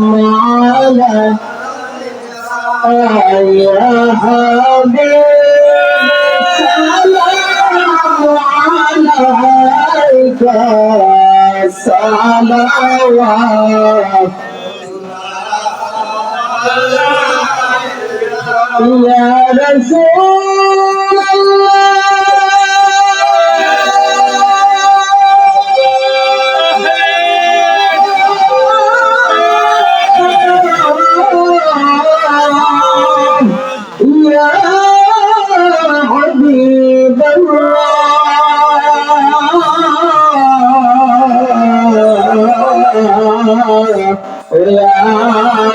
على يا حبيب سلام عليك صلوات يا رسول الله يا حبيب الله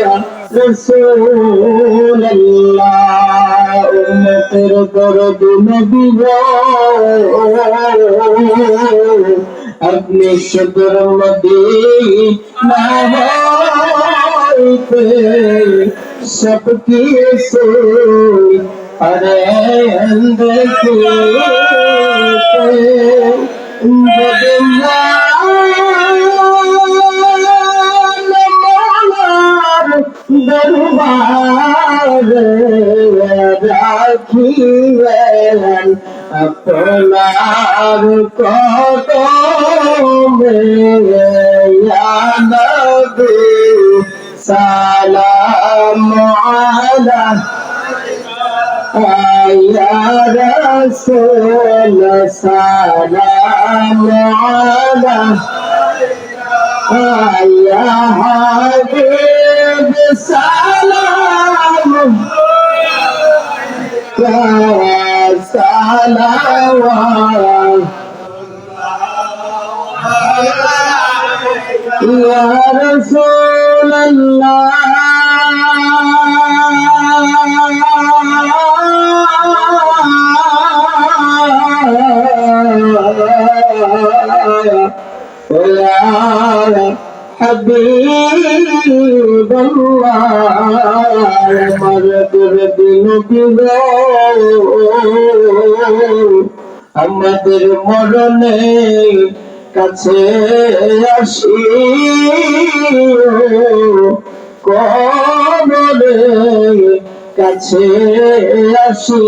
يا رسول الله امتر درد نبی اپنے صدر مدینہ ہوتے सबकी सोई अरे दरबार राखी अपनार को तो मेरे याद السلام على يا رسول السلام على يا حبيب السلام يا سلام. يا رسول حبيب الله مرد দিন আমাদের মরণে কাছে আসি কবরে কাছে আসি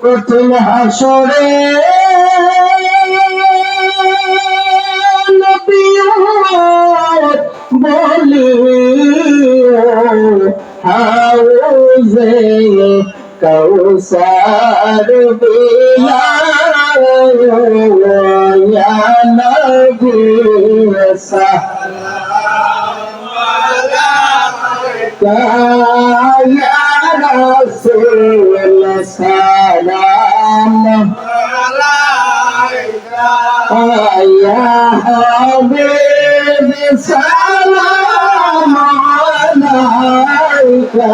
প্রথম হাসরে বলি হাউজে Kausar বিলায়া salam ya habib salam alayka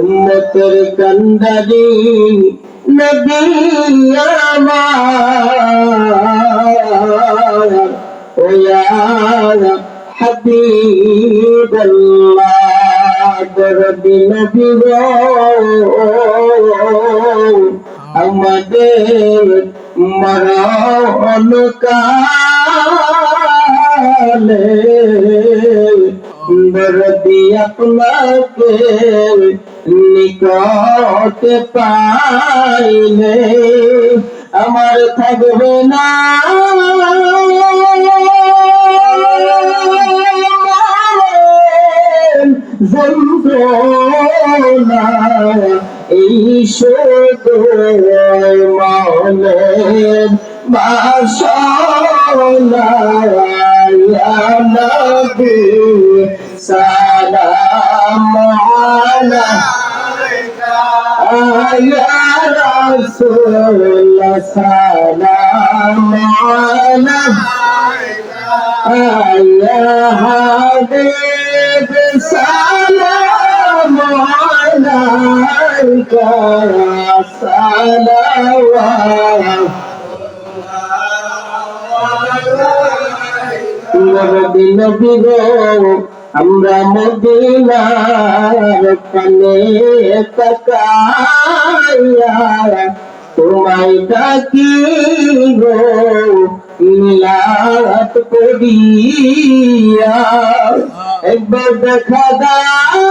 উম্মতের কন্দারি নবী আমার ও ইয়া হাবিব আল্লাহ দরদি নবী আমাদের মরণ কালে। দরদি আপনাকে নিকট পাইলে আমার থাকবে না। যন্ত্রণা এই শুধু মনের বাসনা নবী সালাম আলাইকা يا رسول سلام عليك يا حبيب سلام عليك صلوات নবী নবী গো আমরা মদিনার পানে তাকাইয়া তোমায় ডাকি গো মিলাত করিয়া একবার দেখা দাও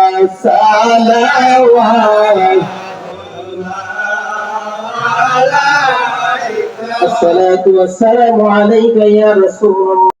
سلام يا حبيب سلام عليك صلوات الصلاة والسلام عليك يا رسول الله